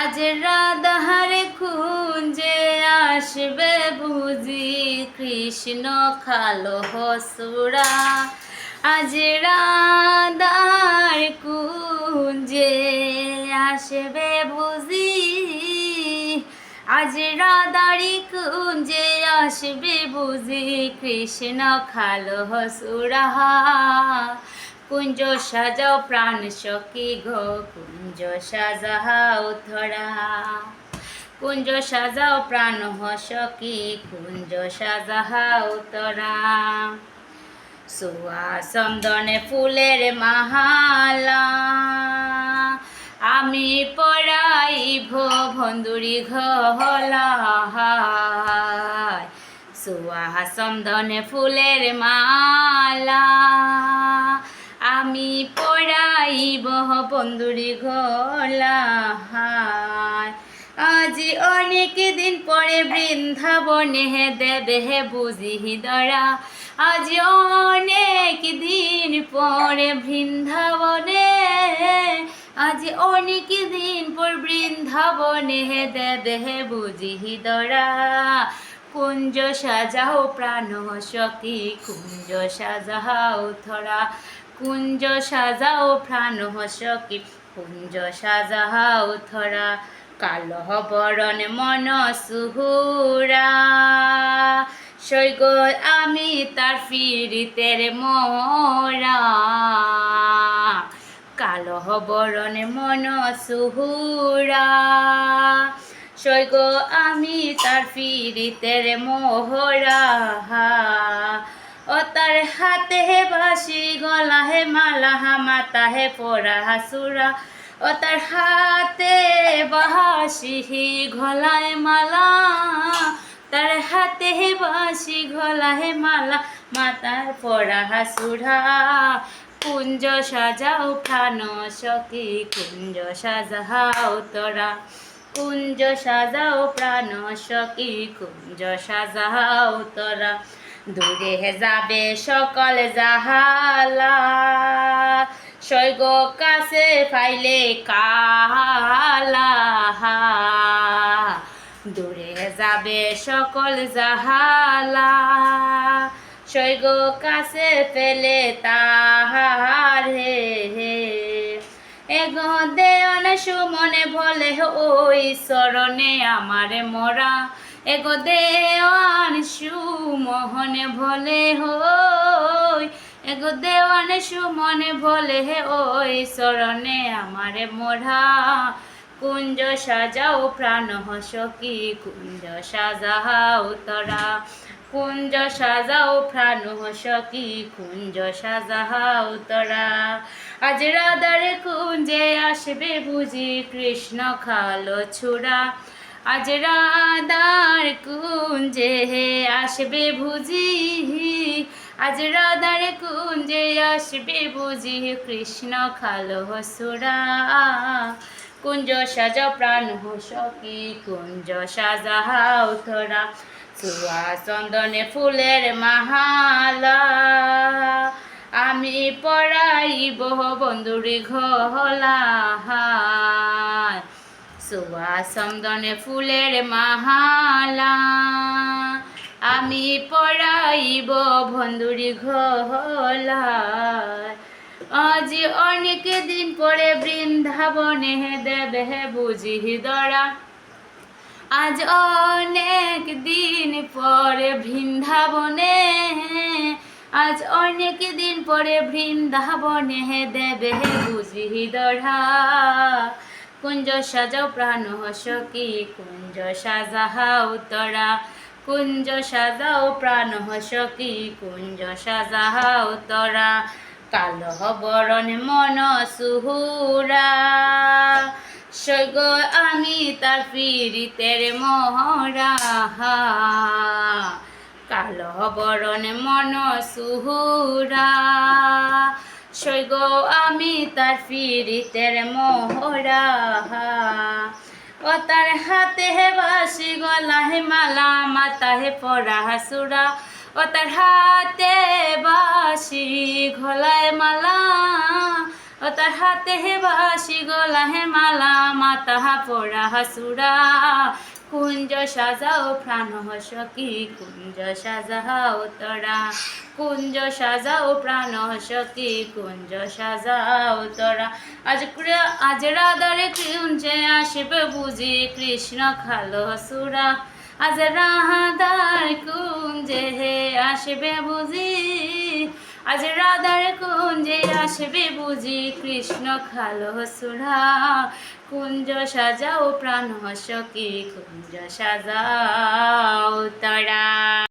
আজ রাধারে খুঁজে আসবে বুঝি কৃষ্ণ খালো হসুরা। আজ রাধার কুঞ্জে আসবে বুঝি। আজ রাধারি কুঞ্জে আসবে বুঝি কৃষ্ণ খালো হসুরা। কুঞ্জ সাজাও প্রাণ সখী গো, কুঞ্জ সাজাও ধরা। কুঞ্জ সাজাও প্রাণ সখী, কুঞ্জ সাজাও তরা সুয়াসন্দনে ফুলের মাহালা আমি পড়াইব ভন্দুরি ঘলা সুয়াসন্দনে ফুলের মালা আমি পড়াইব বন্ধুরি ঘলা আজ অনেক দিন পরে বৃন্দাবনে হে দেবে হে বুঝি দরা আজ অনেক দিন পরে বৃন্দাবনে, আজ অনেক দিন পর বৃন্দাবনে হে দেবে হে বুঝি দরা কুঞ্জ সাজাও প্রাণ সখী কুঞ্জ সাজাও থরা কুঞ্জ সাজাও প্রাণ সখী কুঞ্জ সাজাও থরা কালো বরণ মন সুহুরা। সৈগ, আমি তার ফিরিতের মোরা। কালো বরণ মন সুহুরা। সৈগ, আমি তার ফিরিতের মোহরা। ও তার হাতে হে বাসি গলা হে মালা, হা মাতা হে পরা হাসুরা। ও তার হাতে বাসি গলায় মালা। তার হাতে হে বাসি গলা হে মালা, মাতার পরা হাসুরা। কুঞ্জ সাজাও প্রাণ সখী, কুঞ্জ সাজাও তোরা। কুঞ্জ সাজাও, প্রাণ সখী, কুঞ্জ সাজাও তোরা। দূরে যাবে সকল জাহালা। সৈগ কাছে ফাইলে কালা দূরে যাবে সকল জাহালা। সৈগ কাছে পেলে তাহার হে হে। এগো দেওয়ান সুমনে ভলে ওই শরণে আমারে মরা এগো দেওয়ান সুমোহনে ভলে হই, এগো দেওয়ান সুমনে ভলে ওই শরণে আমারে মোরা কুঞ্জ সাজাও প্রাণ সখী কুঞ্জ সাজাও তরা। কুঞ্জ সাজাও প্রাণ সখী কুঞ্জ সাজাও তরা। আজ রাধারে কুঞ্জে আসবে বুঝি কৃষ্ণ খালো ছুরা। আজ রাধার কুঞ্জে আসবে বুঝি, আজ রাধার কুঞ্জে আসবে বুঝি কৃষ্ণ খালো হসুরা। কুঞ্জ সাজা প্রাণ সখী কুঞ্জ সাজাও তোরা সুয়া চন্দনে ফুলের মাহালা। আমি পড়াইব বন্ধুরি ঘলা সুয়া চন্দনে ফুলের মাহালা। আমি পড়াইব বন্ধুরি ঘলা আজ অনেক দিন পরে বৃন্দাবনে দেবে বুঝি দরা। আজ অনেক দিন পরে বৃন্দাবনে। আজ অনেক দিন পরে বৃন্দাবনে দেবে বুঝি দরা। কুঞ্জ সাজাও প্রাণ সখী কুঞ্জ সাজাও তরা কুঞ্জ সাজাও প্রাণ সখী কুঞ্জ সাজাও তরা কালো বরণ মন সুহুরা। সৈগ আমি তার পীড়িতের মহরা কালো বরণ মন সুহুরা। সৈগ আমি তার পীড়িতের মহরা ও তার হাতে হে বাসি গলা হে মালা মাতা হে পরা হাসুরা ও তার হাতে বাসি গলায় মালা, ও তার হাতে হে বাসি গলা হে মালা তাহা পড়া হাসুরা কুঞ্জ সাজাও প্রাণ সখী কুঞ্জ সাজাও তরা। কুঞ্জ সাজাও প্রাণ সখী কুঞ্জ সাজাও তরা। আজ আজ রাধারে কুঞ্জে আসবে বুঝি কৃষ্ণ খালো সুরা। আজ রাধার কুঞ্জে হে আসবে বুঝি, আজ রাধার কুঞ্জে আসবে বুঝি? কৃষ্ণ খাল সুরা। কুঞ্জ সাজাও প্রাণ হসকে কুঞ্জ সাজাও তারা।